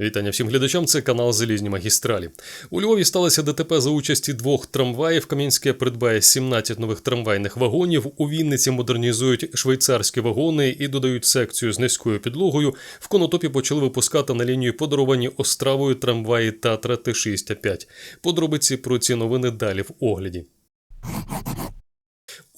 Вітання всім глядачам. Це канал Залізні магістралі. У Львові сталося ДТП за участі двох трамваїв. Кам'янське придбає 17 нових трамвайних вагонів. У Вінниці модернізують швейцарські вагони і додають секцію з низькою підлогою. В конотопі почали випускати на лінію подаровані Остравою трамваї Татра Т6 А5. Подробиці про ці новини далі в огляді.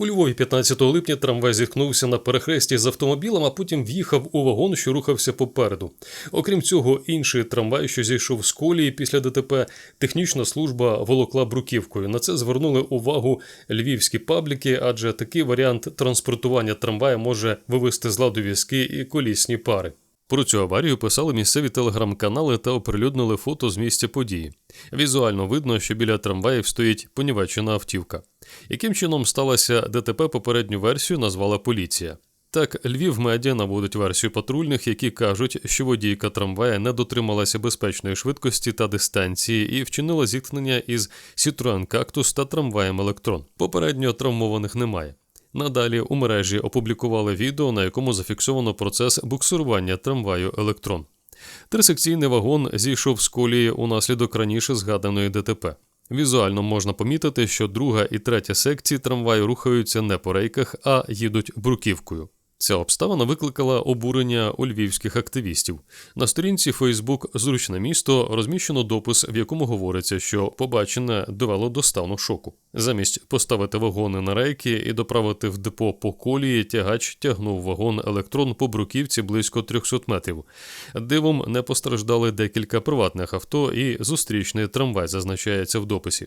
У Львові 15 липня трамвай зіткнувся на перехресті з автомобілем, а потім в'їхав у вагон, що рухався попереду. Окрім цього, інший трамвай, що зійшов з колії після ДТП, технічна служба волокла бруківкою. На це звернули увагу львівські пабліки, адже такий варіант транспортування трамвая може вивести з ладу візки і колісні пари. Про цю аварію писали місцеві телеграм-канали та оприлюднили фото з місця події. Візуально видно, що біля трамваїв стоїть понівечена автівка. Яким чином сталося ДТП попередню версію назвала поліція. Так, Львів медіа наводить версію патрульних, які кажуть, що водійка трамвая не дотрималася безпечної швидкості та дистанції і вчинила зіткнення із Citroen Cactus та трамваєм Електрон. Попередньо травмованих немає. Надалі у мережі опублікували відео, на якому зафіксовано процес буксирування трамваю Електрон. Трисекційний вагон зійшов з колії унаслідок раніше згаданої ДТП. Візуально можна помітити, що друга і третя секції трамваю рухаються не по рейках, а їдуть бруківкою. Ця обставина викликала обурення у львівських активістів. На сторінці Facebook Зручне місто розміщено допис, в якому говориться, що побачене довело до стану шоку. Замість поставити вагони на рейки і доправити в депо по колії, тягач тягнув вагон електрон по бруківці близько 300 метрів. Дивом не постраждали декілька приватних авто і зустрічний трамвай, зазначається в дописі.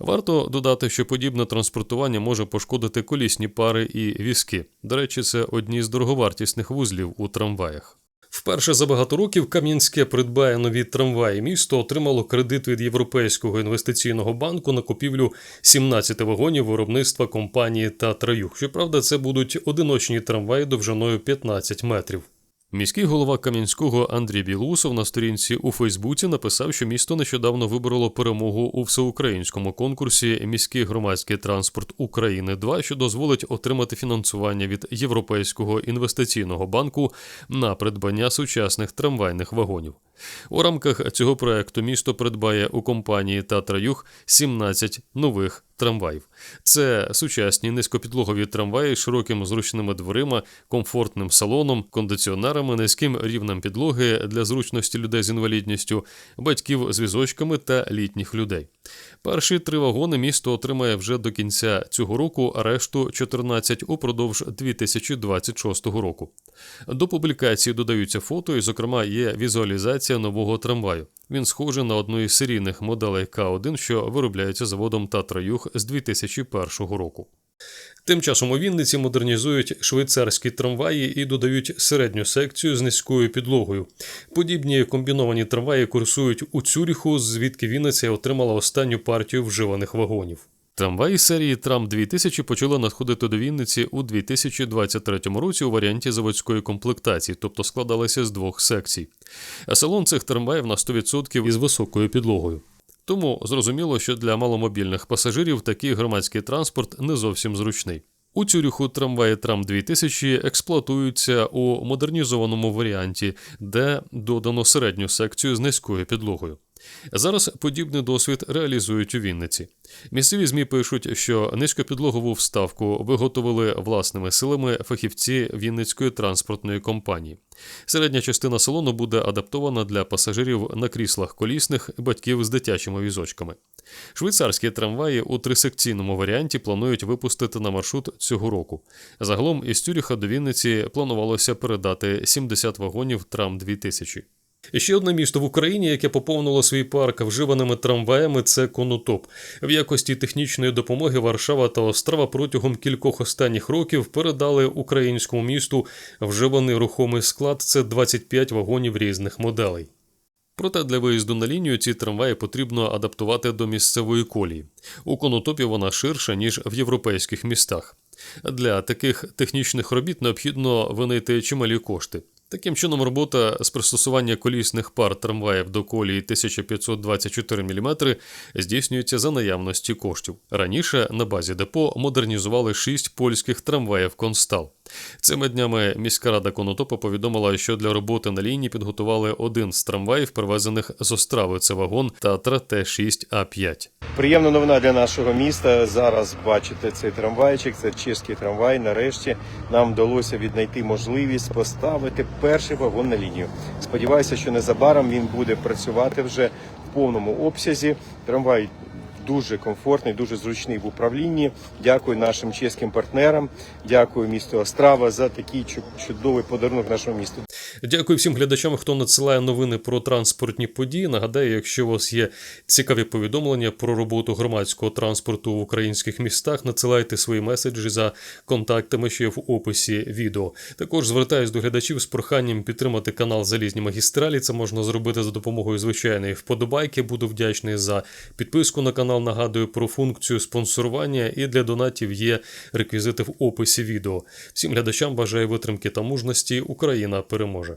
Варто додати, що подібне транспортування може пошкодити колісні пари і візки. До речі, це одні з дороговартісних вузлів у трамваях. Вперше за багато років Кам'янське придбає нові трамваї. Місто отримало кредит від Європейського інвестиційного банку на купівлю 17 вагонів виробництва компанії Татраюх. Щоправда, це будуть одиночні трамваї довжиною 15 метрів. Міський голова Кам'янського Андрій Білусов на сторінці у Фейсбуці написав, що місто нещодавно вибороло перемогу у всеукраїнському конкурсі Міський громадський транспорт України 2 що дозволить отримати фінансування від Європейського інвестиційного банку на придбання сучасних трамвайних вагонів. У рамках цього проекту місто придбає у компанії Татраюх 17 нових трамваїв. Це сучасні низькопідлогові трамваї з широкими зручними дверима, комфортним салоном, кондиціонерами, низьким рівнем підлоги для зручності людей з інвалідністю, батьків з візочками та літніх людей. Перші три вагони місто отримає вже до кінця цього року, а решту 14 упродовж 2026 року. До публікації додаються фото, і, зокрема, є візуалізація нового трамваю. Він схожий на одну із серійних моделей К1, що виробляється заводом Татраюх з 2001 року. Тим часом у Вінниці модернізують швейцарські трамваї і додають середню секцію з низькою підлогою. Подібні комбіновані трамваї курсують у Цюріху, звідки Вінниця отримала останню партію вживаних вагонів. Трамваї серії Трам 2000 почали надходити до Вінниці у 2023 році у варіанті заводської комплектації, тобто складалися з двох секцій. А салон цих трамваїв на 100% із високою підлогою. Тому зрозуміло, що для маломобільних пасажирів такий громадський транспорт не зовсім зручний. У Цюріху трамваї Трам 2000 експлуатуються у модернізованому варіанті, де додано середню секцію з низькою підлогою. Зараз подібний досвід реалізують у Вінниці. Місцеві ЗМІ пишуть, що низькопідлогову вставку виготовили власними силами фахівці Вінницької транспортної компанії. Середня частина салону буде адаптована для пасажирів на кріслах колісних батьків з дитячими візочками. Швейцарські трамваї у трисекційному варіанті планують випустити на маршрут цього року. Загалом із Тюріха до Вінниці планувалося передати 70 вагонів трам 2000. Ще одне місто в Україні, яке поповнило свій парк вживаними трамваями, це Конотоп. В якості технічної допомоги Варшава та Острава протягом кількох останніх років передали українському місту вживаний рухомий склад. Це 25 вагонів різних моделей. Проте для виїзду на лінію ці трамваї потрібно адаптувати до місцевої колії. У конотопі вона ширша, ніж в європейських містах. Для таких технічних робіт необхідно винайти чималі кошти. Таким чином, робота з пристосування колісних пар трамваїв до колії 1524 мм здійснюється за наявності коштів. Раніше на базі депо модернізували шість польських трамваїв Констал. Цими днями міська рада Конотопа повідомила, що для роботи на лінії підготували один з трамваїв, привезених з Острави. Це вагон Татра Т6А5. Приємна новина для нашого міста. Зараз бачите цей трамвайчик, це чеський трамвай. Нарешті нам вдалося віднайти можливість поставити перший вагон на лінію. Сподіваюся, що незабаром він буде працювати вже в повному обсязі. Трамвай дуже комфортний, дуже зручний в управлінні. Дякую нашим чеським партнерам. Дякую місту Острава за такий чудовий подарунок нашому місту. Дякую всім глядачам, хто надсилає новини про транспортні події. Нагадаю, якщо у вас є цікаві повідомлення про роботу громадського транспорту в українських містах, надсилайте свої меседжі за контактами, що є в описі відео. Також звертаюсь до глядачів з проханням підтримати канал Залізні магістралі. Це можна зробити за допомогою звичайної вподобайки. Буду вдячний за підписку на канал. Нагадую про функцію спонсорування і для донатів є реквізити в описі відео. Всім глядачам бажаю витримки та мужності. Україна переможе.